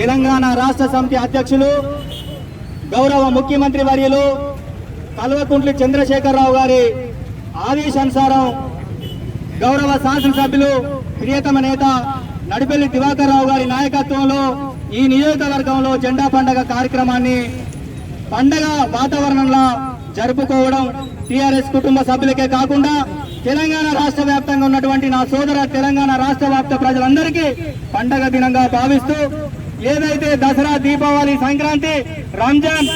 తెలంగాణ రాష్ట్ర సమితి అధ్యక్షులు గౌరవ ముఖ్యమంత్రి వర్యులు కల్వకుంట్లి చంద్రశేఖరరావు గారి ఆదేశానుసారం గౌరవ శాసనసభ్యులు ప్రియతమ నేత నడిపెల్లి దివాకర్ రావు గారి నాయకత్వంలో ఈ నియోజకవర్గంలో జెండా పండగ కార్యక్రమాన్ని పండగ వాతావరణంలో జరుపుకోవడం టీఆర్ఎస్ కుటుంబ సభ్యులకే కాకుండా తెలంగాణ రాష్ట్ర వ్యాప్తంగా ఉన్నటువంటి నా సోదర తెలంగాణ రాష్ట్ర వ్యాప్త ప్రజలందరికీ పండగ దినంగా భావిస్తూ ఏదైతే దసరా దీపావళి సంక్రాంతి రంజాన్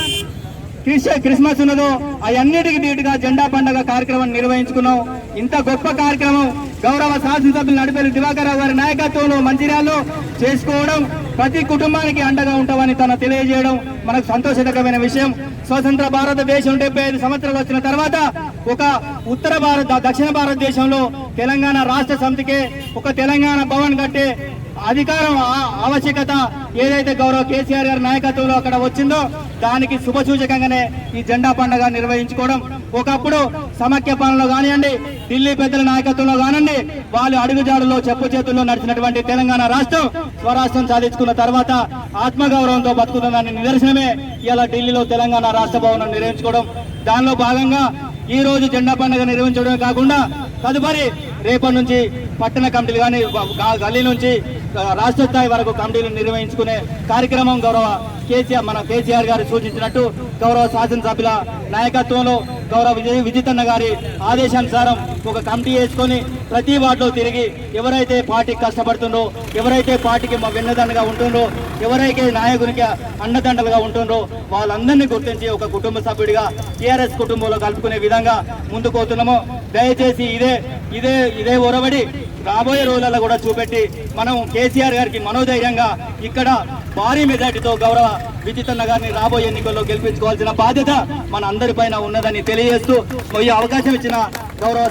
క్రిస్ క్రిస్మస్ ఉన్నదో అవన్నిటికి దీటుగా జెండా పండగ కార్యక్రమం నిర్వహించుకున్నాం. ఇంత గొప్ప కార్యక్రమం గౌరవ శాసనసభ్యులు నడిపేరు దివాకర్ గారి నాయకత్వంలో మంచిర్యాలలో చేసుకోవడం ప్రతి కుటుంబానికి అండగా ఉంటామని తన తెలియజేయడం మనకు సంతోషకరమైన విషయం. స్వతంత్ర భారతదేశం డెబ్బై ఐదు సంవత్సరాలు వచ్చిన తర్వాత ఒక ఉత్తర భారత దక్షిణ భారతదేశంలో తెలంగాణ రాష్ట్ర సమితికే ఒక తెలంగాణ భవన్ కట్టే అధికారం ఆ- ఆవశ్యకత ఏదైతే గౌరవ కేసీఆర్ గారి నాయకత్వంలో అక్కడ వచ్చిందో దానికి శుభ సూచకంగానే ఈ జెండా పండుగ నిర్వహించుకోవడం. ఒకప్పుడు సమాఖ్య పాలనలో కానివ్వండి ఢిల్లీ పెద్దల నాయకత్వంలో కానివ్వండి వాళ్ళు అడుగుజాడులో చెప్పు చేతుల్లో నడిచినటువంటి తెలంగాణ రాష్ట్రం స్వరాష్ట్రం సాధించుకున్న తర్వాత ఆత్మగౌరవంతో బతుకుతుందని నిదర్శనమే ఇలా ఢిల్లీలో తెలంగాణ రాష్ట్ర భవనం నిర్వహించుకోవడం. దానిలో భాగంగా ఈ రోజు జెండా పండుగ నిర్వహించడమే కాకుండా తదుపరి రేపటి నుంచి పట్టణ కమిటీలు కానీ గల్లీ నుంచి రాష్ట్ర స్థాయి వరకు కమిటీలు నిర్వహించుకునే కార్యక్రమం గౌరవ కేసీఆర్ మన కేసీఆర్ గారు సూచించినట్టు గౌరవ శాసనసభ్యుల నాయకత్వంలో గౌరవ విజయ్ విజితన్న గారి ఆదేశానుసారం ఒక కమిటీ వేసుకొని ప్రతి వార్డులో తిరిగి ఎవరైతే పార్టీకి కష్టపడుతుండో ఎవరైతే పార్టీకి మా వెన్నదండగా ఉంటుండో ఎవరైతే నాయకునికి అండదండలుగా ఉంటుండో వాళ్ళందరినీ గుర్తించి ఒక కుటుంబ సభ్యుడిగా టీఆర్ఎస్ కుటుంబంలో కలుపుకునే విధంగా ముందుకు దయచేసి ఇదే ఇదే ఇదే ఒరబడి రాబోయే రోజులలో కూడా చూపెట్టి మనం కేసీఆర్ గారికి మనోధైర్యంగా ఇక్కడ భారీ మెజార్టీతో గౌరవ విజితన్న గారిని రాబోయే ఎన్నికల్లో గెలిపించుకోవాల్సిన బాధ్యత మన అందరిపైన ఉన్నదని తెలియజేస్తూ ఈ అవకాశం ఇచ్చిన గౌరవ